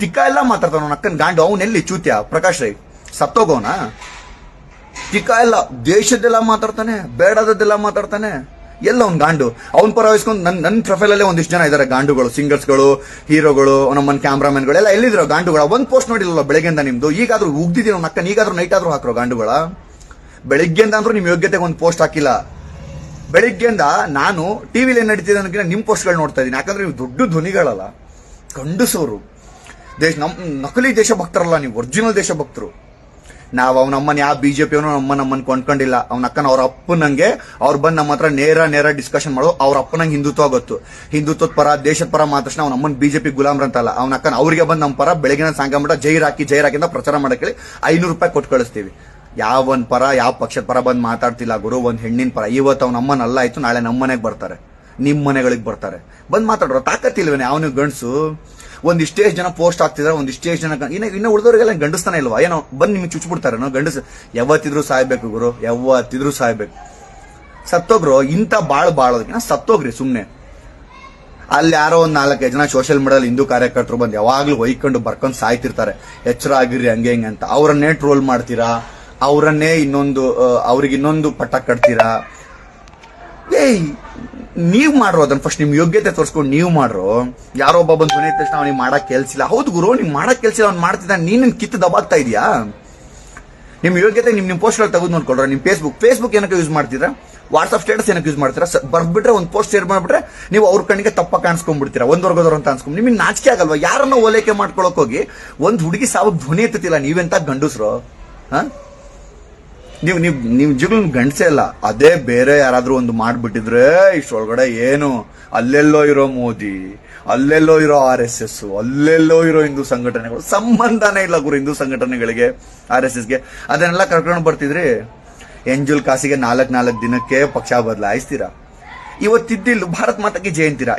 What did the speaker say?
ತಿಕ್ಕ ಎಲ್ಲ ಮಾತಾಡ್ತಾನ ಅವ್ನ ಅಕ್ಕನ್ ಗಾಂಡು. ಅವ್ನ್ ಎಲ್ಲಿ? ಚೂತ್ಯ? ಪ್ರಕಾಶ್ ರೈ. ಸತ್ತೋಗೋನ? ತಿಕ್ಕ ಎಲ್ಲ ದೇಶದ್ದೆಲ್ಲ ಮಾತಾಡ್ತಾನೆ ಬೇಡದದ್ದೆಲ್ಲ ಮಾತಾಡ್ತಾನೆ. ಎಲ್ಲ ಅವ್ನ್ ಗಾಂಡು. ಅವ್ನ ಪರ ವಹಿಸ್ಕೊಂಡು ನನ್ನ ನನ್ನ ಪ್ರೊಫೈಲ್ ಅಲ್ಲೇ ಒಂದಿಷ್ಟು ಜನ ಇದ್ದಾರೆ ಗಾಂಡುಗಳು. ಸಿಂಗರ್ಸ್ಗಳು ಹೀರೋಗಳು, ನಮ್ಮನ್ ಕ್ಯಾಮ್ರಾಮನ್ಗಳು, ಎಲ್ಲ ಎಲ್ಲಿದ್ರು ಗಾಂಡುಗಳ. ಒಂದ್ ಪೋಸ್ಟ್ ನೋಡಿಲ್ಲ ಬೆಳಗ್ಗೆಯಿಂದ ನಿಮ್ದು? ಈಗಾದ್ರೂ ಉಗ್ದಿದ್ದೀನಿ ಅವ್ನ ಅಕ್ಕನ್? ಈಗಾದ್ರೂ ನೈಟ್ ಆದ್ರೂ ಹಾಕ್ರೋ ಗಾಂಡುಗಳ? ಬೆಳಿಗ್ಗೆಯಿಂದ ಅಂದ್ರೂ ನಿಮ್ ಯೋಗ್ಯತೆಗೆ ಒಂದು ಪೋಸ್ಟ್ ಹಾಕಿಲ್ಲ. ಬೆಳಿಗ್ಗೆಯಿಂದ ನಾನು ಟಿವಿಲಿ ಏನ್ ನಡೀತಿದೆ ನಿಮ್ ಪೋಸ್ಟ್ಗಳು ನೋಡ್ತಾ ಇದ್ದೀನಿ. ಯಾಕಂದ್ರೆ ನೀವು ದೊಡ್ಡ ಧ್ವನಿಗಳಲ್ಲ. ಗಂಡಸವರು ದೇಶ ನಮ್ಮ ನಕಲಿ ದೇಶಭಕ್ತರಲ್ಲ ನೀವು, ಒರಿಜಿನಲ್ ದೇಶಭಕ್ತರು. ನಾವು ಅವನಮ್ಮನ ಯಾವ ಬಿ ಜೆ ಪಿಯವ್ರು ಅಮ್ಮನ ನಮ್ಮನ್ನು ಕೊಂಡ್ಕೊಂಡಿಲ್ಲ. ಅವನ ಅಕ್ಕನ ಅವ್ರ ಅಪ್ಪನಂಗೆ ಅವ್ರು ಬಂದು ನಮ್ಮ ಹತ್ರ ನೇರ ನೇರ ಡಿಸ್ಕಷನ್ ಮಾಡೋ ಅವ್ರ ಅಪ್ಪನಂಗೆ ಹಿಂದುತ್ವ ಗೊತ್ತು. ಹಿಂದುತ್ವದ ಪರ, ದೇಶದ ಪರ ಮಾತ್ರ ಅವ್ನ ಅಮ್ಮನ ಬಿಜೆಪಿ ಗುಲಾಮ್ರಂತಲ್ಲ ಅವನ ಅಕ್ಕನ ಅವರಿಗೆ ಬಂದು ನಮ್ಮ ಪರ ಬೆಳಗಿನ ಸಾಯಂಕಾಲ ಜೈರ್ ಹಾಕಿ, ಜೈರ್ ಹಾಕಿಂದ ಪ್ರಚಾರ ಮಾಡಕ್ಕೆ ಐನೂರು ರೂಪಾಯಿ ಕೊಟ್ಟು ಕಳಿಸ್ತೀವಿ. ಯಾವ ಒಂದು ಪರ, ಯಾವ ಪಕ್ಷದ ಪರ ಬಂದು ಮಾತಾಡ್ತಿಲ್ಲ ಗುರು, ಒಂದು ಹೆಣ್ಣಿನ ಪರ. ಇವತ್ತು ಅವ್ನ ಅಮ್ಮನ ಅಲ್ಲ ಆಯ್ತು, ನಾಳೆ ನಮ್ಮ ಮನೆಗೆ ಬರ್ತಾರೆ. ನಿಮ್ ಮನೆಗಳಿಗೆ ಬರ್ತಾರೆ. ಬಂದ್ ಮಾತಾಡ್ರೋ, ತಾಕತ್ತಿಲ್ವೇನೆ ಅವನು ಗಂಡಸು? ಒಂದಿಷ್ಟೇ ಜನ ಪೋಸ್ಟ್ ಆಗ್ತಿದಾರೆ ಒಂದಿಷ್ಟೇ ಜನ ಇನ್ನೂ, ಇನ್ನ ಉಳಿದವರಿಗೆಲ್ಲ ಗಂಡಸ್ತಾನೆ ಇಲ್ವಾ? ಏನೋ, ಬಂದು ನಿಮಗೆ ಚುಚ್ಬಿಡ್ತಾರೆ ನಾವು ಗಂಡಸ್, ಯಾವತ್ತಿದ್ರು ಸಾಯ್ಬೇಕು ಗುರು, ಯಾವತ್ತಿದ್ರು ಸಾಯ್ಬೇಕು. ಸತ್ತೋಗ್ರು, ಇಂಥ ಬಾಳ್ ಬಾಳೋದಕ್ಕಿಂತ ಸತ್ತೋಗ್ರಿ ಸುಮ್ಮನೆ ಅಲ್ಲಿ ಯಾರೋ ಒಂದು ನಾಲ್ಕೈದು ಜನ ಸೋಷಿಯಲ್ ಮೀಡಿಯಲ್ಲಿ ಹಿಂದೂ ಕಾರ್ಯಕರ್ತರು ಬಂದು ಯಾವಾಗಲೂ ಒಯ್ಕೊಂಡು ಬರ್ಕೊಂಡು ಸಾಯ್ತಿರ್ತಾರೆ. ಎಚ್ಚರ ಆಗಿರ್ರಿ, ಹಂಗೆ, ಹಿಂಗೆ ಅಂತ. ಅವರನ್ನೇ ಟ್ರೋಲ್ ಮಾಡ್ತೀರಾ? ಅವರನ್ನೇ ಇನ್ನೊಂದು ಅವ್ರಿಗೆ ಇನ್ನೊಂದು ಪಟ್ಟ ಕಟ್ತೀರಾ? ಏಯ್ ನೀವ್ ಮಾಡ್ರು ಅದನ್ನ ಫಸ್ಟ್ ನಿಮ್ ಯೋಗ್ಯತೆ ತೋರಿಸ್ಕೊಂಡು ನೀವು ಮಾಡ್ರೋ. ಯಾರೋ ಒಬ್ಬ ಬಂದು ಎತ್ತಿದ ತಕ್ಷಣ ಅವ್ನಿಗೆ ಮಾಡಕ್ ಕೆಲ್ಸಿಲ್ಲ ಹೌದು ಗುರು ನಿಮ್ ಮಾಡಕ್ ಕೆಲ್ಸಿಲ್ಲ ಅವ್ನು ಮಾಡ್ತಿದ್ದ ನೀನ್ ಕಿತ್ತು ದಬಾಗ್ತಾ ಇದೀಯಾ? ನಿಮ್ ಯೋಗ್ಯತೆ ನಿಮ್ ನಿಮ್ ಪೋಸ್ಟ್ ತೆಗೆದು ನೋಡ್ಕೊಳ್ರ, ನಿಮ್ ಫೇಸ್ಬುಕ್ ಫೇಸ್ಬುಕ್ ಏನಕ್ಕೆ ಯೂಸ್ ಮಾಡ್ತೀರಾ? ವಾಟ್ಸ್ಆಪ್ ಸ್ಟೇಟಸ್ ಏನಕ್ಕೆ ಯೂಸ್ ಮಾಡ್ತೀರಾ? ಬರ್ಬಿಟ್ರೆ ಒಂದು ಪೋಸ್ಟ್ ಶೇರ್ ಮಾಡ್ಬಿಟ್ರೆ ನೀವು ಅವ್ರ ಕಣ್ಣಿಗೆ ತಪ್ಪ ಕಾಣಿಸ್ಕೊಂಡ್ಬಿಡ್ತೀರಾ. ಒಂದ್ ವರ್ಗದವ್ರು ಅಂತ ಅನ್ಸ್ಕೊಂಡ್ ನಿಮಗೆ ನಾಚಿಕೆ ಆಗಲ್ವಾ? ಯಾರನ್ನ ಓಲೈಕೆ ಮಾಡ್ಕೊಳಕ್ ಹೋಗಿ ಒಂದ್ ಹುಡುಗಿ ಸಾವು ಧ್ವನಿ ಎತ್ತಿಲ್ಲ ನೀವೆಂತ ಗಂಡಸ್ರು? ಹಾ? ನೀವು ನೀವು ನಿಜಗಳು ಗಂಡಸೇ ಅಲ್ಲ. ಅದೇ ಬೇರೆ ಯಾರಾದ್ರೂ ಒಂದು ಮಾಡ್ಬಿಟ್ಟಿದ್ರೆ ಇಷ್ಟೊಳಗಡೆ ಏನು? ಅಲ್ಲೆಲ್ಲೋ ಇರೋ ಮೋದಿ, ಅಲ್ಲೆಲ್ಲೋ ಇರೋ ಆರ್ ಎಸ್ ಎಸ್, ಅಲ್ಲೆಲ್ಲೋ ಇರೋ ಹಿಂದೂ ಸಂಘಟನೆಗಳು, ಸಂಬಂಧನೇ ಇಲ್ಲ ಗುರು ಹಿಂದೂ ಸಂಘಟನೆಗಳಿಗೆ ಆರ್ ಎಸ್ ಎಸ್ಗೆ. ಅದನ್ನೆಲ್ಲ ಕರ್ಕೊಂಡು ಬರ್ತಿದ್ರಿ? ಎಂಜುಲ್ ಕಾಸಿಗೆ ನಾಲ್ಕ್ ನಾಲ್ಕು ದಿನಕ್ಕೆ ಪಕ್ಷ ಬದಲಾಯಿಸ್ತೀರಾ? ಇವತ್ತಿದ್ದಿಲ್ಲ ಭಾರತ್ ಮಾತಾಗೆ ಜಯಂತಿರಾ?